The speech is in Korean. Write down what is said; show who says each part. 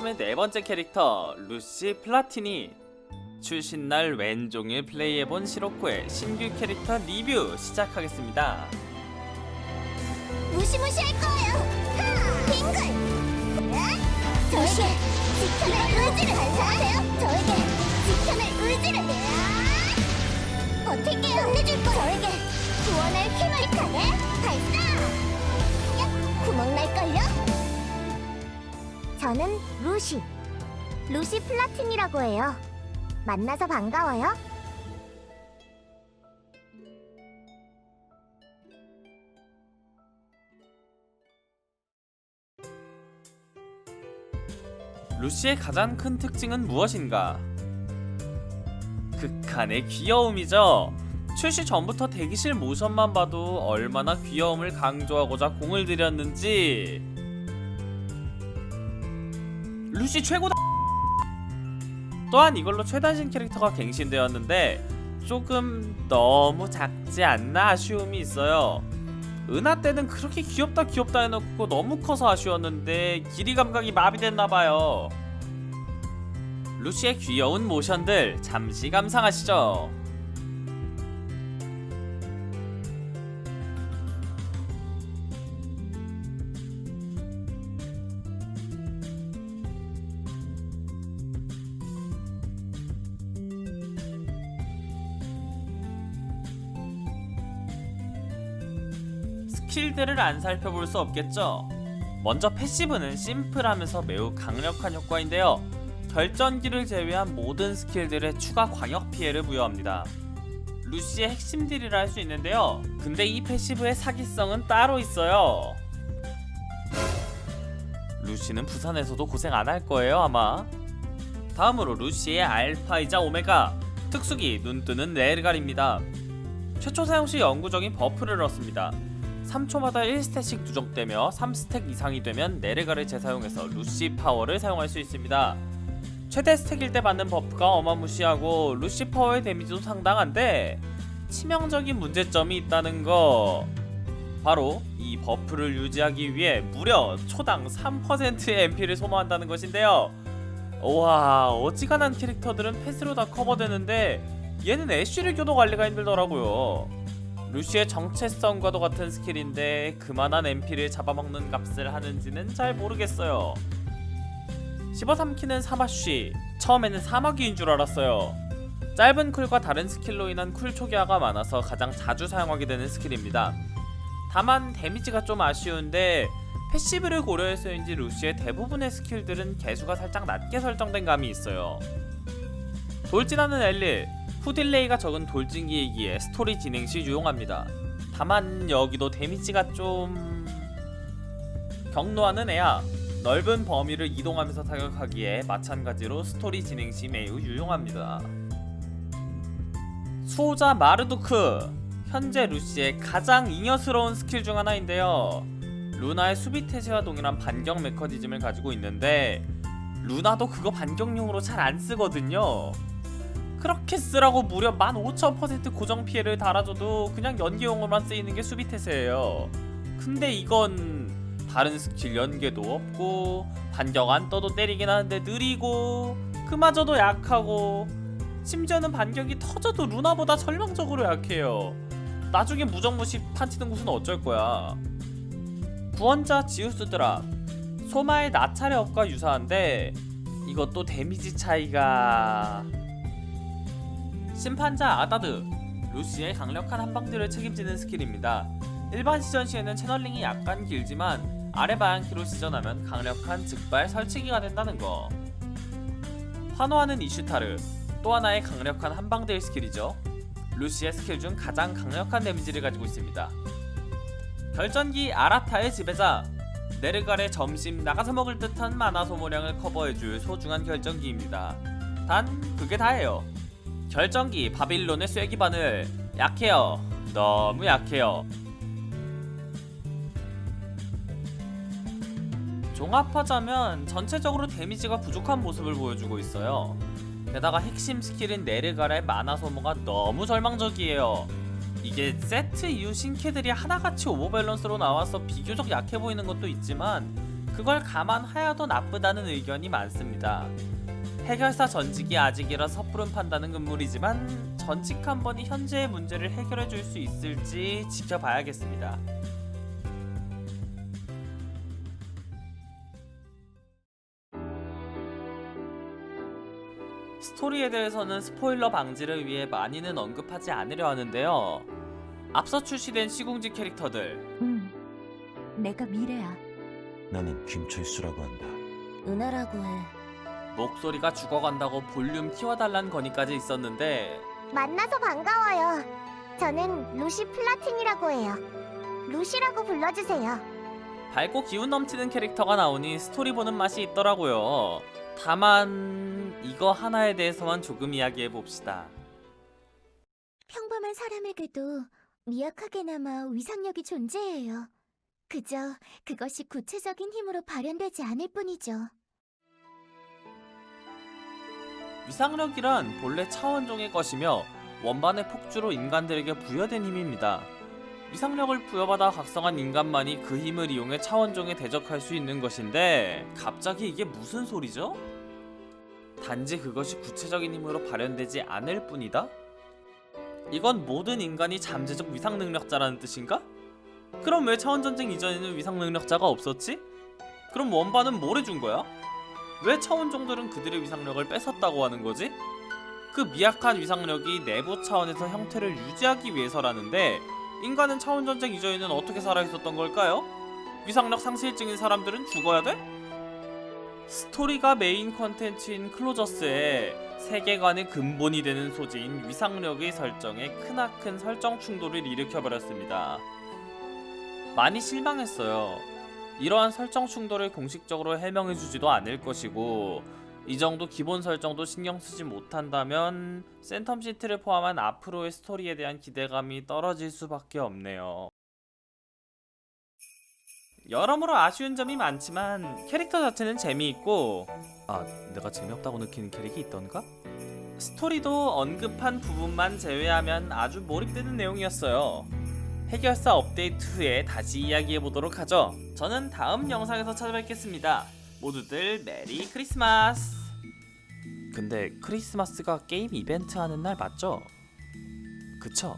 Speaker 1: 다음에 네 번째 캐릭터 루시 플라티니 출신 날 왼종일 플레이해본 시로코의 신규 캐릭터 리뷰 시작하겠습니다.
Speaker 2: 무시무시할 거예요. 하! 빙글. 저에게 지켜낼 의지를 발사하세요. 저에게 지켜낼 의지를. 버틸게요. 혼내줄 거. 저에게 구원할 힘을 가게 발사. 저는 루시. 루시 플라틴이라고 해요. 만나서 반가워요.
Speaker 1: 루시의 가장 큰 특징은 무엇인가? 극한의 귀여움이죠. 출시 전부터 대기실 모션만 봐도 얼마나 귀여움을 강조하고자 공을 들였는지. 루시 최고다. 또한 이걸로 최단신 캐릭터가 갱신되었는데 조금 너무 작지 않나 아쉬움이 있어요. 은하 때는 그렇게 귀엽다 귀엽다 해놓고 너무 커서 아쉬웠는데 길이 감각이 마비됐나봐요. 루시의 귀여운 모션들 잠시 감상하시죠. 스킬들을 안 살펴볼 수 없겠죠. 먼저 패시브는 심플하면서 매우 강력한 효과인데요. 결전기를 제외한 모든 스킬들에 추가 광역 피해를 부여합니다. 루시의 핵심 딜이라 할 수 있는데요. 근데 이 패시브의 사기성은 따로 있어요. 루시는 부산에서도 고생 안 할 거예요 아마. 다음으로 루시의 알파이자 오메가 특수기 눈 뜨는 레르갈입니다. 최초 사용 시 영구적인 버프를 넣습니다. 3초마다 1스택씩 누적되며 3스택 이상이 되면 네르가를 재사용해서 루시 파워를 사용할 수 있습니다. 최대 스택일 때 받는 버프가 어마무시하고 루시 파워의 데미지도 상당한데 치명적인 문제점이 있다는 거 바로 이 버프를 유지하기 위해 무려 초당 3%의 MP를 소모한다는 것인데요. 와 어지간한 캐릭터들은 패스로 다 커버되는데 얘는 애쉬를 껴도 관리가 힘들더라고요. 루시의 정체성과도 같은 스킬인데 그만한 MP를 잡아먹는 값을 하는지는 잘 모르겠어요. 씹어 삼키는 사마쉬 처음에는 사마귀인 줄 알았어요. 짧은 쿨과 다른 스킬로 인한 쿨 초기화가 많아서 가장 자주 사용하게 되는 스킬입니다. 다만 데미지가 좀 아쉬운데 패시브를 고려해서인지 루시의 대부분의 스킬들은 개수가 살짝 낮게 설정된 감이 있어요. 돌진하는 엘릴 후딜레이가 적은 돌진기이기에 스토리 진행 시 유용합니다. 다만 여기도 데미지가 좀 경로하는 애야. 넓은 범위를 이동하면서 타격하기에 마찬가지로 스토리 진행 시 매우 유용합니다. 수호자 마르두크 현재 루시의 가장 잉여스러운 스킬 중 하나인데요. 루나의 수비 태세와 동일한 반격 메커니즘을 가지고 있는데 루나도 그거 반격용으로 잘 안 쓰거든요. 그렇게 쓰라고 무려 15,000% 고정 피해를 달아줘도 그냥 연계용으로만 쓰이는 게 수비 태세예요. 근데 이건 다른 스킬 연계도 없고 반격 안 떠도 때리긴 하는데 느리고 그마저도 약하고 심지어는 반격이 터져도 루나보다 절망적으로 약해요. 나중에 무정무시 판치는 곳은 어쩔 거야. 구원자 지우스 드랍 소마의 나찰의 업과 유사한데 이것도 데미지 차이가 심판자 아다드 루시의 강력한 한방들을 책임지는 스킬입니다. 일반 시전 시에는 채널링이 약간 길지만 아래 방향키로 시전하면 강력한 즉발 설치기가 된다는 거. 환호하는 이슈타르 또 하나의 강력한 한방들 스킬이죠. 루시의 스킬 중 가장 강력한 데미지를 가지고 있습니다. 결전기 아라타의 지배자 네르갈의 점심 나가서 먹을 듯한 만화 소모량을 커버해줄 소중한 결정기입니다. 단 그게 다예요. 결정기 바빌론의 쐐기 바늘 약해요. 너무 약해요. 종합하자면 전체적으로 데미지가 부족한 모습을 보여주고 있어요. 게다가 핵심 스킬인 네르갈의 마나 소모가 너무 절망적이에요. 이게 세트 이후 신캐들이 하나같이 오버밸런스로 나와서 비교적 약해 보이는 것도 있지만 그걸 감안하여도 나쁘다는 의견이 많습니다. 해결사 전직이 아직이라 섣부른 판단은 금물이지만 전직 한 번이 현재의 문제를 해결해 줄 수 있을지 지켜봐야겠습니다. 스토리에 대해서는 스포일러 방지를 위해 많이는 언급하지 않으려 하는데요. 앞서 출시된 시궁지 캐릭터들
Speaker 3: 응. 내가 미래야.
Speaker 4: 나는 김철수라고 한다.
Speaker 2: 은하라고 해.
Speaker 1: 목소리가 죽어간다고 볼륨 키워달란 건의까지 있었는데
Speaker 2: 만나서 반가워요. 저는 루시 플라틴이라고 해요. 루시라고 불러주세요.
Speaker 1: 밝고 기운 넘치는 캐릭터가 나오니 스토리 보는 맛이 있더라고요. 다만 이거 하나에 대해서만 조금 이야기해 봅시다.
Speaker 2: 평범한 사람에게도 미약하게나마 위상력이 존재해요. 그저 그것이 구체적인 힘으로 발현되지 않을 뿐이죠.
Speaker 1: 위상력이란 본래 차원종의 것이며 원반의 폭주로 인간들에게 부여된 힘입니다. 위상력을 부여받아 각성한 인간만이 그 힘을 이용해 차원종에 대적할 수 있는 것인데 갑자기 이게 무슨 소리죠? 단지 그것이 구체적인 힘으로 발현되지 않을 뿐이다? 이건 모든 인간이 잠재적 위상 능력자라는 뜻인가? 그럼 왜 차원 전쟁 이전에는 위상 능력자가 없었지? 그럼 원반은 뭘 해준 거야? 왜 차원종들은 그들의 위상력을 뺏었다고 하는 거지? 그 미약한 위상력이 내부 차원에서 형태를 유지하기 위해서라는데 인간은 차원전쟁 이전에는 어떻게 살아있었던 걸까요? 위상력 상실증인 사람들은 죽어야 돼? 스토리가 메인 컨텐츠인 클로저스에 세계관의 근본이 되는 소재인 위상력의 설정에 크나큰 설정 충돌을 일으켜버렸습니다. 많이 실망했어요. 이러한 설정 충돌을 공식적으로 해명해주지도 않을 것이고 이 정도 기본 설정도 신경 쓰지 못한다면 센텀 시트를 포함한 앞으로의 스토리에 대한 기대감이 떨어질 수밖에 없네요. 여러모로 아쉬운 점이 많지만 캐릭터 자체는 재미있고 아 내가 재미없다고 느끼는 캐릭이 있던가? 스토리도 언급한 부분만 제외하면 아주 몰입되는 내용이었어요. 해결사 업데이트 후에 다시 이야기해 보도록 하죠. 저는 다음 영상에서 찾아뵙겠습니다. 모두들 메리 크리스마스. 근데 크리스마스가 게임 이벤트 하는 날 맞죠? 그쵸?